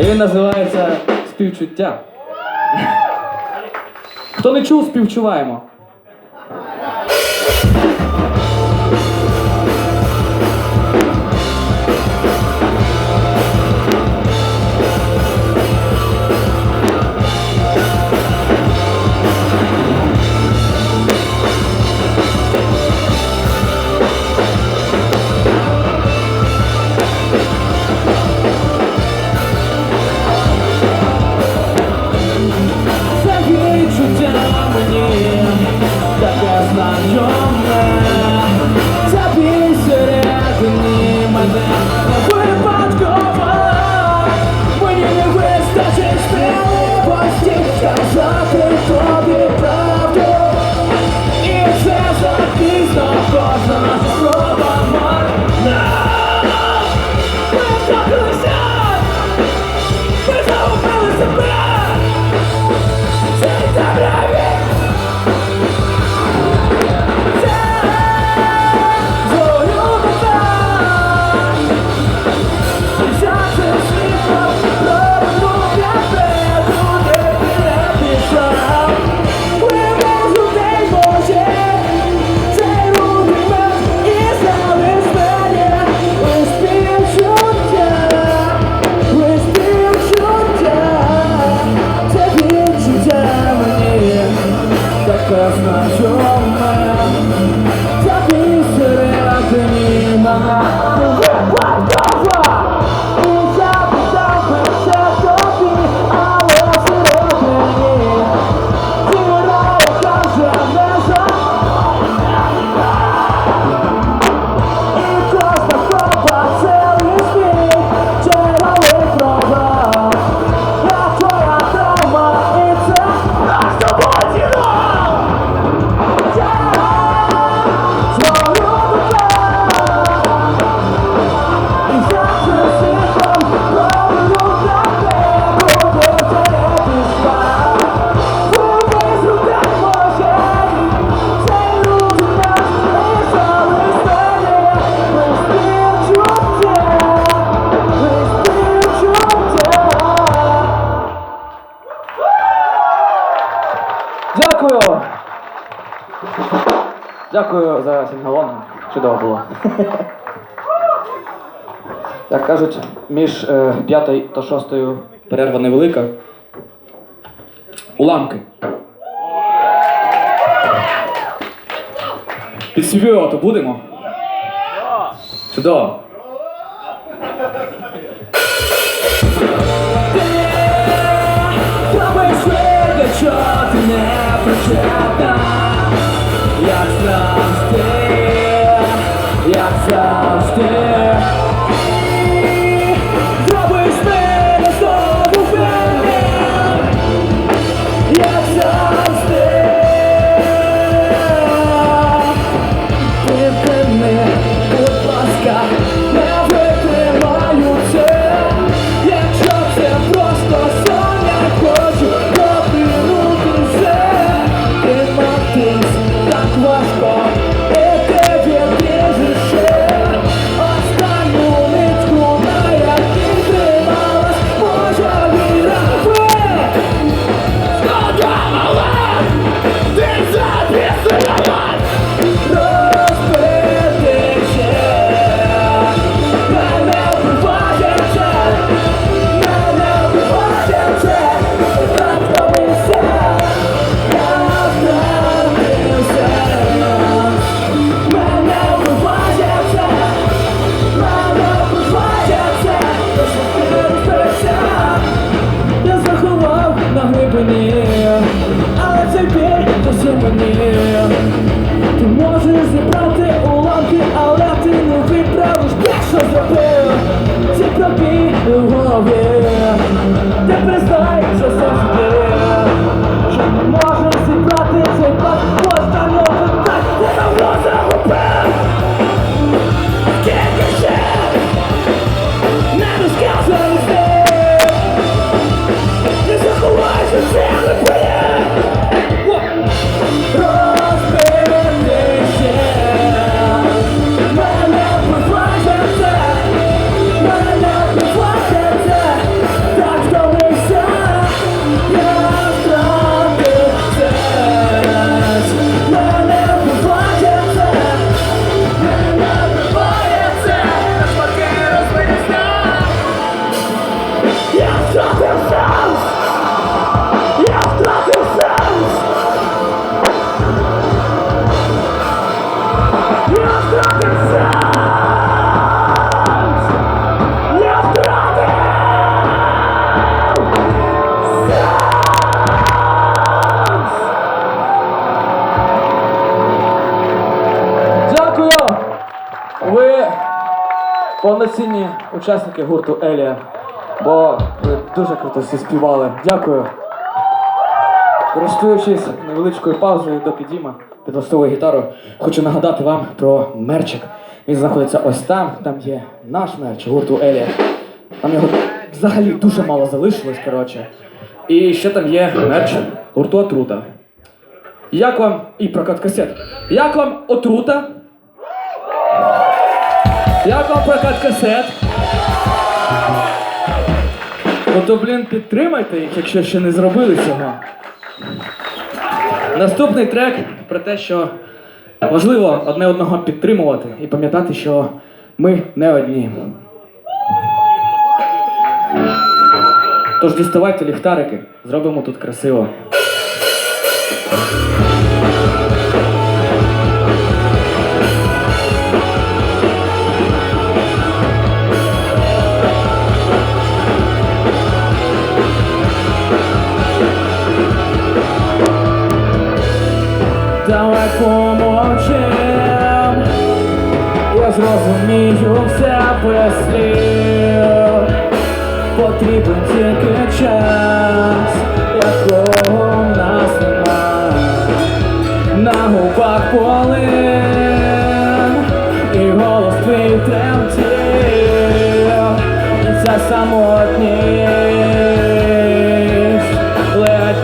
І Він називається співчуття. Хто не чув, співчуваємо. number. Дякую за сінгалон. Чудово було. Як кажуть, між е, п'ятою та шостою перерва невелика. Уламки. Підспівувати будемо? Чудово. Ти не причетна як завжди, як завжди. Учасники гурту Елія, бо ви дуже круто всі співали. Дякую. Користуючись невеличкою паузою, доки Діма підлаштовує гітару, хочу нагадати вам про мерчик. Він знаходиться ось там, там є наш мерч гурту Елія. Там його взагалі дуже мало залишилось, коротше. І ще там є мерч гурту Отрута. Як вам і прокат касет? Як вам отрута? Як вам прокат касет? Ну то, блін, підтримайте їх, якщо ще не зробили цього. Наступний трек про те, що важливо одне одного підтримувати і пам'ятати, що ми не одні. Тож діставайте ліхтарики, зробимо тут красиво.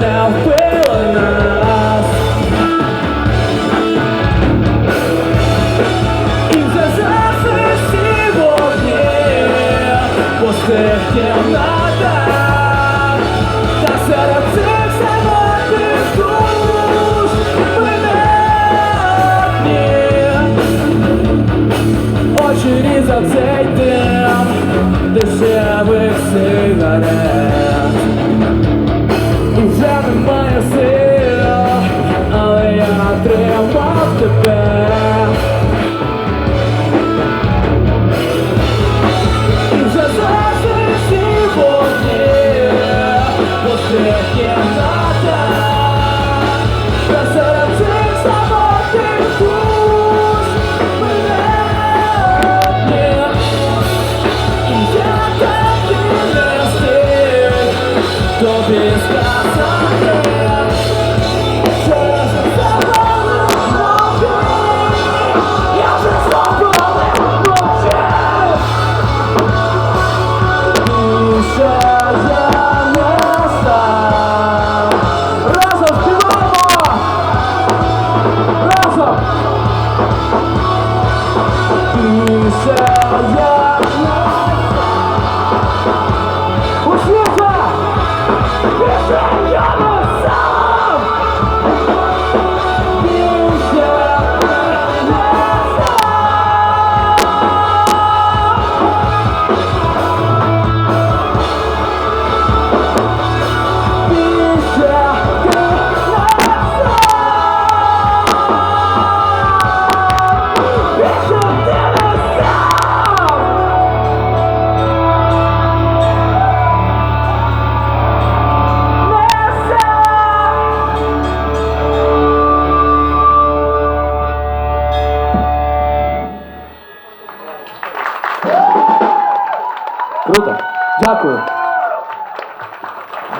now will not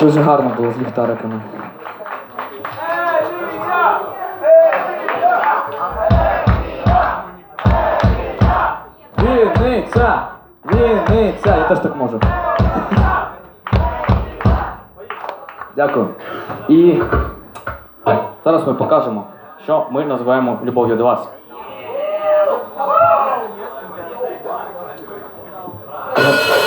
Дуже гарно було з ліхтариками. Вінниця! Вінниця! Я теж так можу. Дякую. І зараз ми покажемо, що ми називаємо любов'ю до вас. Чому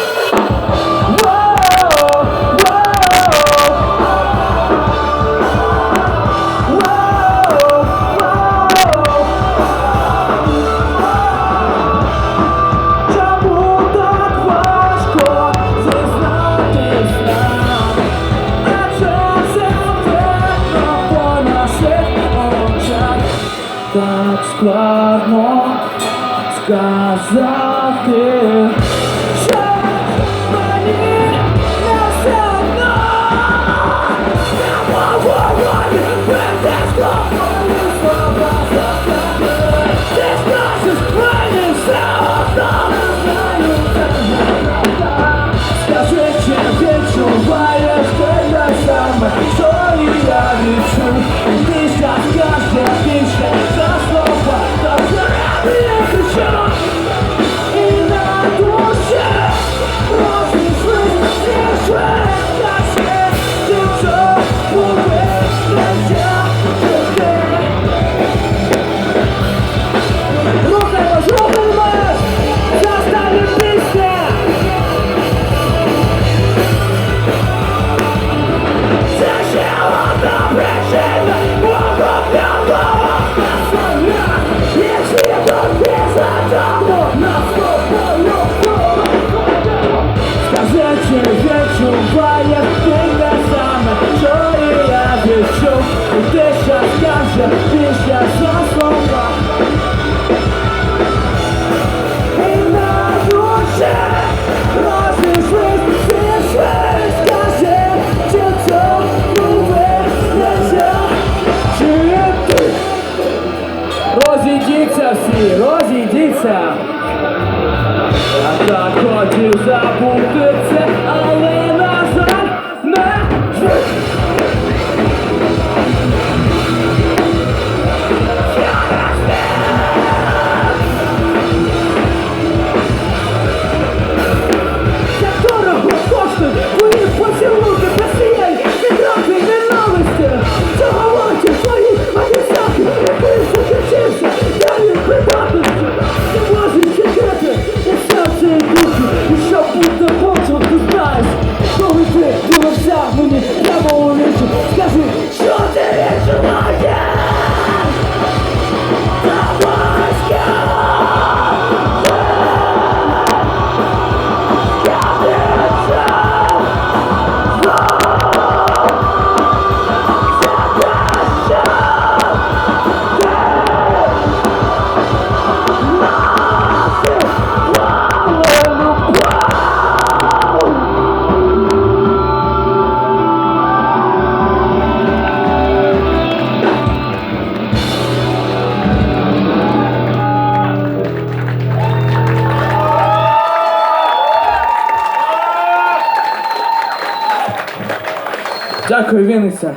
Дякую,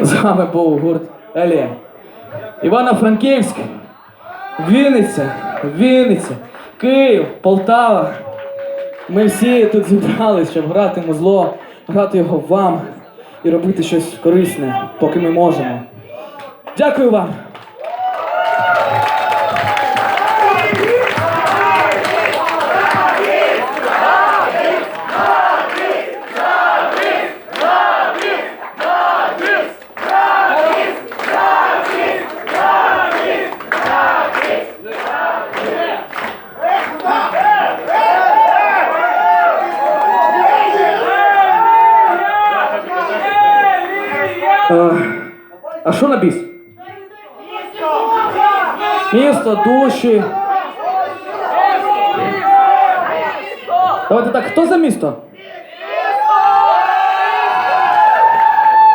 З вами був гурт Елія. Івано-Франківськ, Вінниця, Вінниця, Київ, Полтава. Ми всі тут зібрались, щоб грати музло, грати його вам і робити щось корисне, поки ми можемо. Дякую вам! А що на біс? Місто, душі. Давайте так, хто за місто?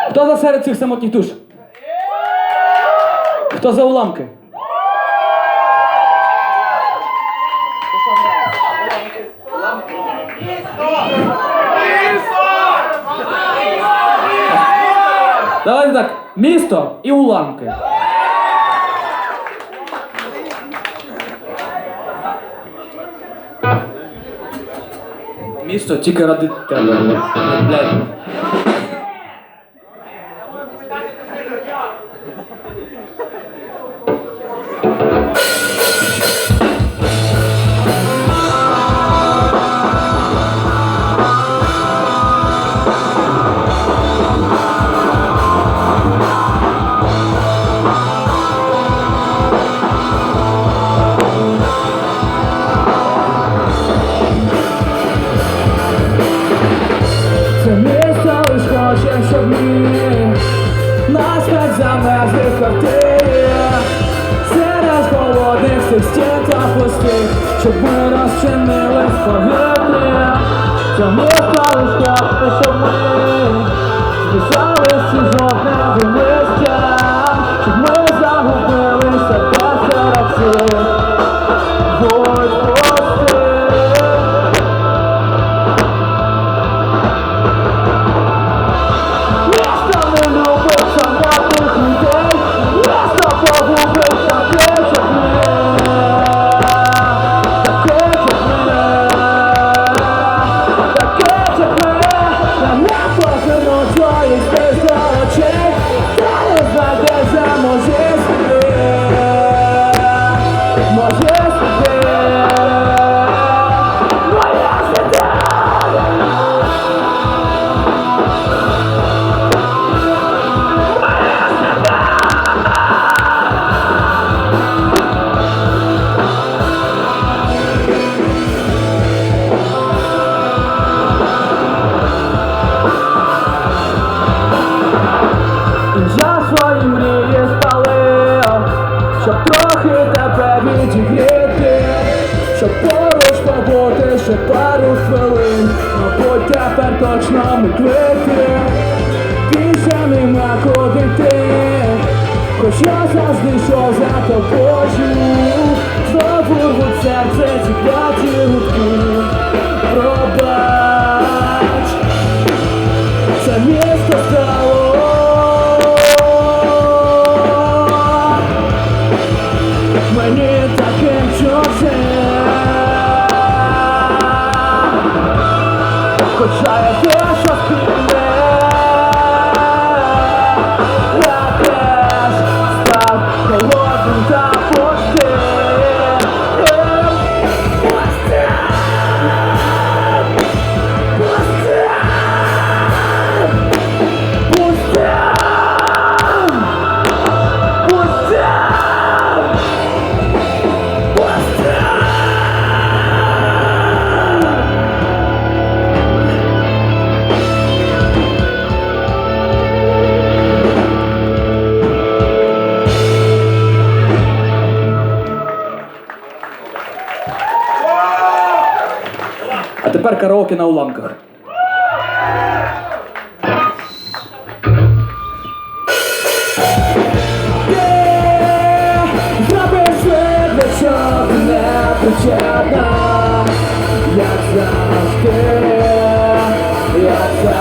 Хто за серед цих самотніх душ? Хто за уламки? Давайте так, місто і уламки. Місто тільки ради тебе. Блядь. Місто лиш хоче, щоб ми нас так замерзли в квартирі Серед холодних цих стін та пустих, щоб ми розчинили в повітрі місто лиш хоче, щоб ми Звісали всі жодне листя тепер точно ми квити, більше нема ходити, хоч я завжди що за тобою, знову рвуть серце ці кляті гудки, А тепер караоке на уламках. Як завжди, як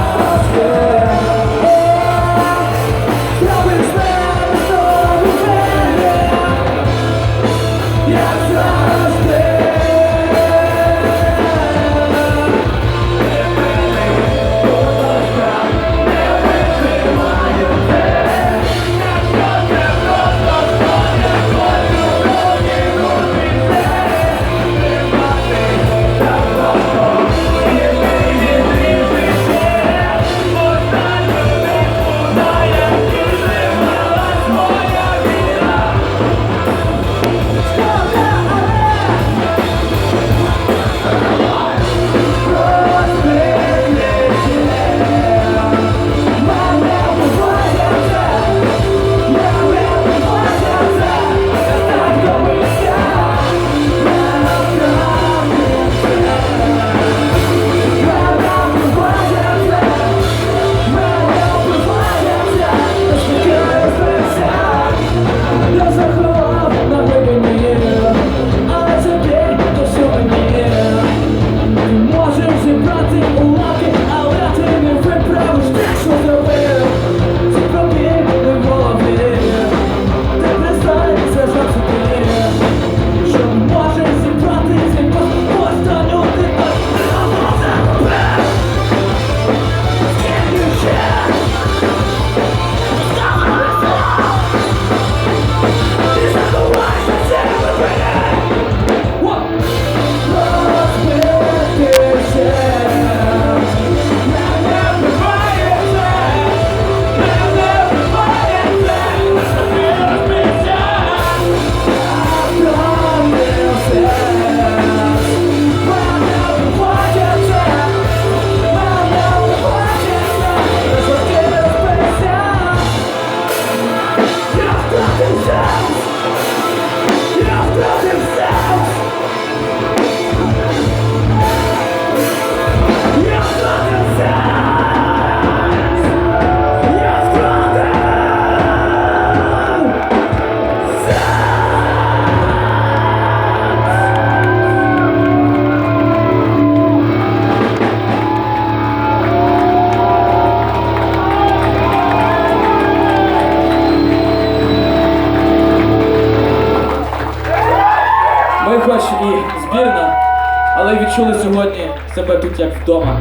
себе тут як вдома.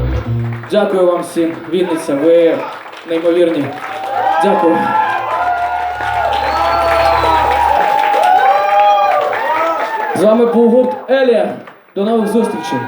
Дякую вам всім, Вінниця, ви неймовірні. Дякую. З вами був гурт Елія. До нових зустрічей.